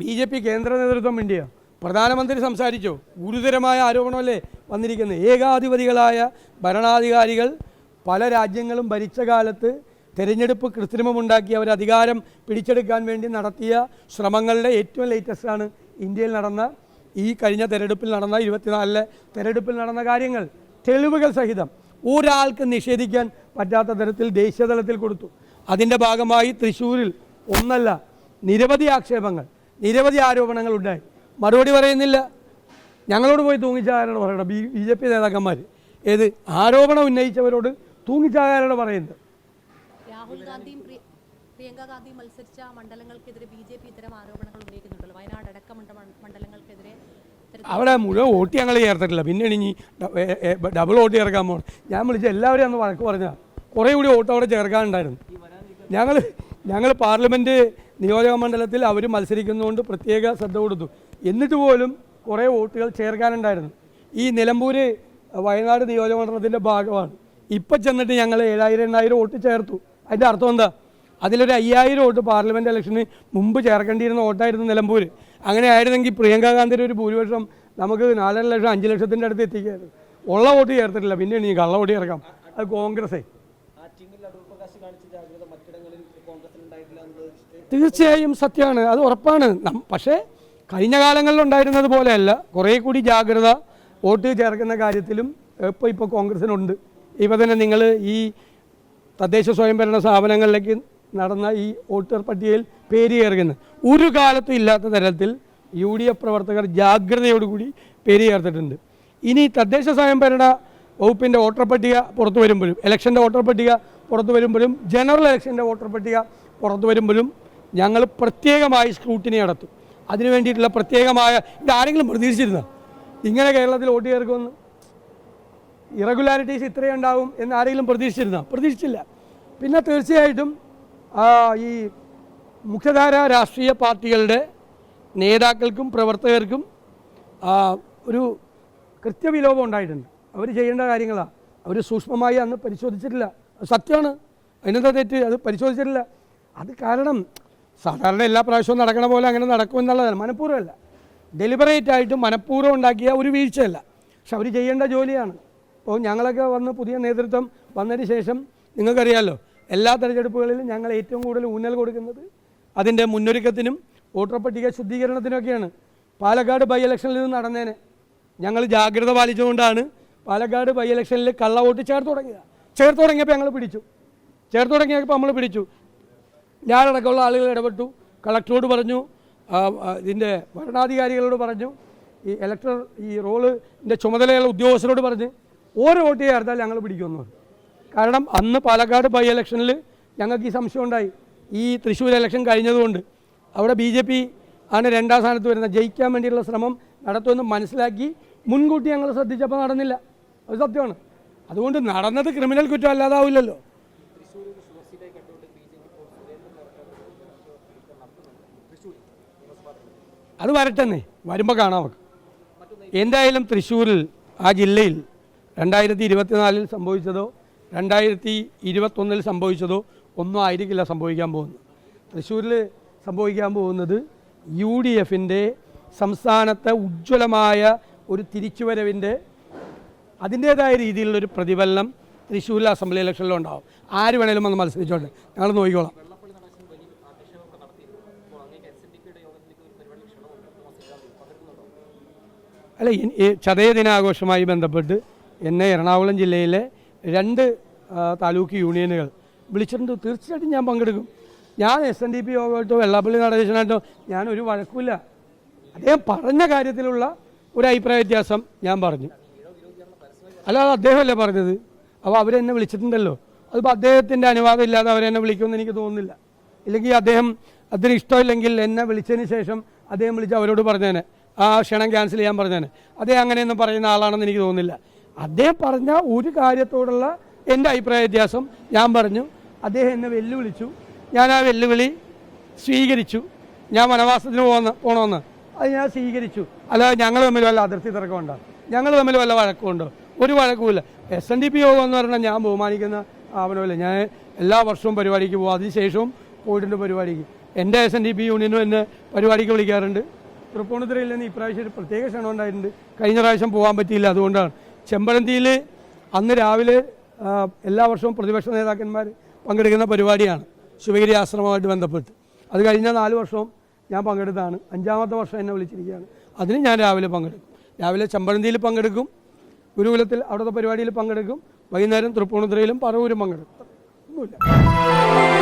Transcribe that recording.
B J P കേന്ദ്ര നേതൃത്വം വേണ്ടിയ പ്രധാനമന്ത്രി സംസാരിച്ചോ. ഗുരുതരമായ ആരോപണമല്ലേ വന്നിരിക്കുന്നത്? ഏകാധിപതികളായ ഭരണാധികാരികൾ പല രാജ്യങ്ങളും ഭരിച്ച കാലത്ത് തെരഞ്ഞെടുപ്പ് കൃത്രിമമുണ്ടാക്കി അവർ അധികാരം പിടിച്ചെടുക്കാൻ വേണ്ടി നടത്തിയ ശ്രമങ്ങളുടെ ഏറ്റവും ലേറ്റസ്റ്റ് ആണ് ഇന്ത്യയിൽ നടന്ന ഈ കഴിഞ്ഞ തെരഞ്ഞെടുപ്പിൽ നടന്ന ഇരുപത്തിനാലിലെ തെരഞ്ഞെടുപ്പിൽ നടന്ന കാര്യങ്ങൾ. തെളിവുകൾ സഹിതം ഒരാൾക്ക് നിഷേധിക്കാൻ പറ്റാത്ത തരത്തിൽ ദേശീയതലത്തിൽ കൊടുത്തു. അതിന്റെ ഭാഗമായി തൃശ്ശൂരിൽ ഒന്നല്ല നിരവധി ആക്ഷേപങ്ങൾ. നിരവധി ആരോപണങ്ങൾ ഉണ്ടായി മറുപടി പറയുന്നില്ല. ഞങ്ങളോട് പോയി തൂങ്ങിച്ചാകാനാണ് പറയണം ബി ബി ജെ പി നേതാക്കന്മാർ ഏത്? ആരോപണം ഉന്നയിച്ചവരോട് തൂങ്ങിച്ചാകാനാണ് പറയുന്നത്. രാഹുൽ ഗാന്ധിയും പ്രിയങ്ക ഗാന്ധിയും മത്സരിച്ച മണ്ഡലങ്ങൾക്കെതിരെ ബി ജെ പി ഇത്തരം ആരോപണങ്ങൾ ഉന്നയിക്കുന്നുണ്ടല്ലോ. വയനാട് മണ്ഡലങ്ങൾക്കെതിരെ അവിടെ മുഴുവൻ വോട്ട് ഞങ്ങൾ ചേർത്തിട്ടില്ല. പിന്നെ ഇനി ഡബിൾ വോട്ട് ചേർക്കാൻ പോകണം ഞാൻ വിളിച്ച എല്ലാവരും അന്ന് വഴക്ക് പറഞ്ഞാൽ കുറേ കൂടി വോട്ട് അവിടെ ചേർക്കാനുണ്ടായിരുന്നു. ഞങ്ങൾ ഞങ്ങൾ പാർലമെന്റ് നിയോജക മണ്ഡലത്തിൽ അവർ മത്സരിക്കുന്നതുകൊണ്ട് പ്രത്യേക ശ്രദ്ധ കൊടുത്തു എന്നിട്ട് പോലും കുറേ വോട്ടുകൾ ചേർക്കാനുണ്ടായിരുന്നു ഈ നിലമ്പൂർ വയനാട് നിയോജക മണ്ഡലത്തിന്റെ ഭാഗമാണ് ഇപ്പം ചെന്നിട്ട് ഞങ്ങൾ ഏഴായിരം എണ്ണായിരം വോട്ട് ചേർത്തു അതിന്റെ അർത്ഥം എന്താ അതിലൊരു അയ്യായിരം വോട്ട് പാർലമെന്റ് ഇലക്ഷന് മുമ്പ് ചേർക്കേണ്ടിയിരുന്ന വോട്ടായിരുന്നു നിലമ്പൂർ അങ്ങനെ ആയിരുന്നെങ്കിൽ പ്രിയങ്ക ഗാന്ധിയുടെ ഒരു ഭൂരിപക്ഷം നമുക്ക് നാലര ലക്ഷം അഞ്ച് ലക്ഷത്തിന്റെ അടുത്ത് എത്തിക്കായിരുന്നു ഉള്ള വോട്ട് ചേർത്തിട്ടില്ല പിന്നെ നീ കള്ള വോട്ട് ചേർക്കാം അത് കോൺഗ്രസ്സേ തീർച്ചയായും സത്യമാണ്. അത് ഉറപ്പാണ്. പക്ഷേ കഴിഞ്ഞ കാലങ്ങളിൽ ഉണ്ടായിരുന്നത് പോലെയല്ല. കുറേ കൂടി ജാഗ്രത വോട്ട് ചേർക്കുന്ന കാര്യത്തിലും ഇപ്പോൾ ഇപ്പോൾ കോൺഗ്രസിനുണ്ട്. ഇപ്പോൾ തന്നെ നിങ്ങൾ ഈ തദ്ദേശ സ്വയംഭരണ സ്ഥാപനങ്ങളിലേക്ക് നടന്ന ഈ വോട്ടർ പട്ടികയിൽ പേര് ചേർക്കുന്ന. ഒരു കാലത്തും ഇല്ലാത്ത തരത്തിൽ യു ഡി എഫ് പ്രവർത്തകർ ജാഗ്രതയോടുകൂടി പേര് ചേർത്തിട്ടുണ്ട്. ഇനി തദ്ദേശ സ്വയംഭരണ വകുപ്പിന്റെ വോട്ടർ പട്ടിക പുറത്തു വരുമ്പോഴും ഇലക്ഷന്റെ വോട്ടർ പട്ടിക പുറത്തു വരുമ്പോഴും ജനറൽ ഇലക്ഷന്റെ വോട്ടർ പട്ടിക പുറത്തു വരുമ്പോഴും ഞങ്ങൾ പ്രത്യേകമായി സ്ക്രൂട്ടിനി നടത്തും. അതിനു വേണ്ടിയിട്ടുള്ള പ്രത്യേകമായ ഇത് ആരെങ്കിലും പ്രതീക്ഷിച്ചിരുന്ന ഇങ്ങനെ കേരളത്തിൽ വോട്ട് ചേർക്കുമെന്ന്? ഇറഗുലാരിറ്റീസ് ഇത്രയും ഉണ്ടാവും എന്ന് ആരെങ്കിലും പ്രതീക്ഷിച്ചിരുന്ന പ്രതീക്ഷിച്ചില്ല പിന്നെ തീർച്ചയായിട്ടും ഈ മുഖ്യധാര രാഷ്ട്രീയ പാർട്ടികളുടെ നേതാക്കൾക്കും പ്രവർത്തകർക്കും ഒരു കൃത്യവിലോപം ഉണ്ടായിട്ടുണ്ട്. അവർ ചെയ്യേണ്ട കാര്യങ്ങളാണ് അവർ സൂക്ഷ്മമായി അന്ന് പരിശോധിച്ചിട്ടില്ല. സത്യമാണ്. അതിനെന്താ തെറ്റ്? അത് പരിശോധിച്ചിട്ടില്ല. അത് കാരണം സാധാരണ എല്ലാ പ്രാവശ്യവും നടക്കണ പോലെ അങ്ങനെ നടക്കുമെന്നുള്ളതല്ല മനഃപൂർവമല്ല. ഡെലിബറേറ്റ് ആയിട്ട് മനഃപൂർവം ഉണ്ടാക്കിയ ഒരു വീഴ്ചയല്ല. പക്ഷെ അവർ ചെയ്യേണ്ട ജോലിയാണ്. അപ്പോൾ ഞങ്ങളൊക്കെ വന്ന് പുതിയ നേതൃത്വം വന്നതിന് ശേഷം നിങ്ങൾക്കറിയാമല്ലോ എല്ലാ തെരഞ്ഞെടുപ്പുകളിലും ഞങ്ങൾ ഏറ്റവും കൂടുതൽ ഊന്നൽ കൊടുക്കുന്നത് അതിന്റെ മുന്നൊരുക്കത്തിനും വോട്ടർ പട്ടിക ശുദ്ധീകരണത്തിനൊക്കെയാണ്. പാലക്കാട് ബൈ ഇലക്ഷനിൽ നിന്ന് നടന്നേനെ. ഞങ്ങൾ ജാഗ്രത പാലിച്ചുകൊണ്ടാണ് പാലക്കാട് ബൈ ഇലക്ഷനിൽ കള്ള വോട്ട് ചേർത്ത് തുടങ്ങിയത്. ചേർത്ത് തുടങ്ങിയപ്പോൾ ഞങ്ങൾ പിടിച്ചു. ചേർത്ത് തുടങ്ങിയപ്പോൾ നമ്മൾ പിടിച്ചു. ഞാനടക്കമുള്ള ആളുകൾ ഇടപെട്ടു. കളക്ടറോട് പറഞ്ഞു. ഇതിന്റെ ഭരണാധികാരികളോട് പറഞ്ഞു. ഈ ഇലക്ടർ ഈ റോളിന്റെ ചുമതലയുള്ള ഉദ്യോഗസ്ഥരോട് പറഞ്ഞ്. ഓരോ വോട്ട് ചേർത്താൽ ഞങ്ങൾ പിടിക്കുന്നു കാരണം അന്ന് പാലക്കാട് ബൈ ഇലക്ഷനിൽ ഞങ്ങൾക്ക് ഈ സംശയം ഉണ്ടായി. ഈ തൃശ്ശൂർ ഇലക്ഷൻ കഴിഞ്ഞതുകൊണ്ട് അവിടെ ബി ജെ പി ആണ് രണ്ടാം സ്ഥാനത്ത് വരുന്നത്. ജയിക്കാൻ വേണ്ടിയിട്ടുള്ള ശ്രമം നടത്തുമെന്ന് മനസ്സിലാക്കി മുൻകൂട്ടി ഞങ്ങൾ ശ്രദ്ധിച്ചപ്പോൾ നടന്നില്ല. അത് സത്യമാണ്. അതുകൊണ്ട് നടന്നത് ക്രിമിനൽ കുറ്റം അല്ലാതാവില്ലല്ലോ. അത് വരട്ടെന്നേ. വരുമ്പോൾ കാണാം നമുക്ക്. എന്തായാലും തൃശ്ശൂരിൽ ആ ജില്ലയിൽ രണ്ടായിരത്തി ഇരുപത്തിനാലിൽ സംഭവിച്ചതോ രണ്ടായിരത്തി ഇരുപത്തൊന്നിൽ സംഭവിച്ചതോ ഒന്നും ആയിരിക്കില്ല സംഭവിക്കാൻ പോകുന്നത്. തൃശ്ശൂരിൽ സംഭവിക്കാൻ പോകുന്നത് യു ഡി എഫിന്റെ സംസ്ഥാനത്തെ ഉജ്ജ്വലമായ ഒരു തിരിച്ചുവരവിന്റെ അതിന്റേതായ രീതിയിലുള്ളൊരു പ്രതിഫലനം തൃശ്ശൂരിലെ അസംബ്ലി ഇലക്ഷനിലുണ്ടാവും. ആര് വേണേലും വന്ന് മത്സരിച്ചോട്ടെ. ഞങ്ങൾ നോക്കിക്കോളാം. അല്ല ഈ- ചതയ ദിനാഘോഷവുമായി ബന്ധപ്പെട്ട് എന്നെ എറണാകുളം ജില്ലയിലെ രണ്ട് താലൂക്ക് യൂണിയനുകൾ വിളിച്ചിട്ടുണ്ട്. തീർച്ചയായിട്ടും ഞാൻ പങ്കെടുക്കും. ഞാൻ എസ് എൻ ഡി പി യോഗമായിട്ടോ വെള്ളാപ്പള്ളി നടേശനായിട്ടോ ഞാൻ ഒരു വഴക്കുമില്ല. അദ്ദേഹം പറഞ്ഞ കാര്യത്തിലുള്ള ഒരു അഭിപ്രായ വ്യത്യാസം ഞാൻ പറഞ്ഞു. അല്ലാതെ അദ്ദേഹമല്ലേ പറഞ്ഞത്? അപ്പോൾ അവരെന്നെ വിളിച്ചിട്ടുണ്ടല്ലോ. അതിപ്പോൾ അദ്ദേഹത്തിന്റെ അനുവാദം ഇല്ലാതെ അവരെന്നെ വിളിക്കുമെന്ന് എനിക്ക് തോന്നുന്നില്ല. ഇല്ലെങ്കിൽ അദ്ദേഹം അതിന് ഇഷ്ടമില്ലെങ്കിൽ എന്നെ വിളിച്ചതിന് ശേഷം അദ്ദേഹം വിളിച്ച് അവരോട് പറഞ്ഞേനെ. ആ ക്ഷണം ക്യാൻസൽ ചെയ്യാൻ പറഞ്ഞാണ്. അദ്ദേഹം അങ്ങനെയൊന്നും പറയുന്ന ആളാണെന്ന് എനിക്ക് തോന്നുന്നില്ല. അദ്ദേഹം പറഞ്ഞ ഒരു കാര്യത്തോടുള്ള എന്റെ അഭിപ്രായ വ്യത്യാസം ഞാൻ പറഞ്ഞു. അദ്ദേഹം എന്നെ വെല്ലുവിളിച്ചു. ഞാൻ ആ വെല്ലുവിളി സ്വീകരിച്ചു. ഞാൻ വനവാസത്തിന് പോകുന്ന പോകണമെന്ന് അത് ഞാൻ സ്വീകരിച്ചു. അല്ലാതെ ഞങ്ങൾ തമ്മിൽ വല്ല അതിർത്തി തർക്കമുണ്ടോ? ഞങ്ങൾ തമ്മിൽ വല്ല വഴക്കമുണ്ടോ? ഒരു വഴക്കുമില്ല. എസ് എൻ ഡി പി യോഗം എന്ന് പറഞ്ഞാൽ ഞാൻ ബഹുമാനിക്കുന്ന ആവണമല്ല. ഞാൻ എല്ലാ വർഷവും പരിപാടിക്ക് പോകും. അതിനുശേഷവും പോയിട്ടുണ്ട് പരിപാടിക്ക്. എന്റെ എസ് എൻ ഡി പി യൂണിയനും എന്നെ പരിപാടിക്ക് വിളിക്കാറുണ്ട്. തൃപ്പൂണിത്തുറയിൽ നിന്ന് ഇപ്രാവശ്യം ഒരു പ്രത്യേക ക്ഷണം ഉണ്ടായിട്ടുണ്ട്. കഴിഞ്ഞ പ്രാവശ്യം പോകാൻ പറ്റിയില്ല. അതുകൊണ്ടാണ് ചെമ്പഴന്തിയിൽ അന്ന് രാവിലെ എല്ലാ വർഷവും പ്രതിപക്ഷ നേതാക്കന്മാർ പങ്കെടുക്കുന്ന പരിപാടിയാണ്. ശിവഗിരി ആശ്രമമായിട്ട് ബന്ധപ്പെട്ട്. അത് കഴിഞ്ഞ നാല് വർഷവും ഞാൻ പങ്കെടുത്താണ് അഞ്ചാമത്തെ വർഷം എന്നെ വിളിച്ചിരിക്കുകയാണ്. അതിന് ഞാൻ രാവിലെ പങ്കെടുക്കും. രാവിലെ ചെമ്പഴന്തിയിൽ പങ്കെടുക്കും. ഗുരുകുലത്തിൽ അവിടുത്തെ പരിപാടിയിൽ പങ്കെടുക്കും. വൈകുന്നേരം തൃപ്പൂണിത്തുറയിലും പറവൂരും പങ്കെടുക്കും. ഒന്നുമില്ല.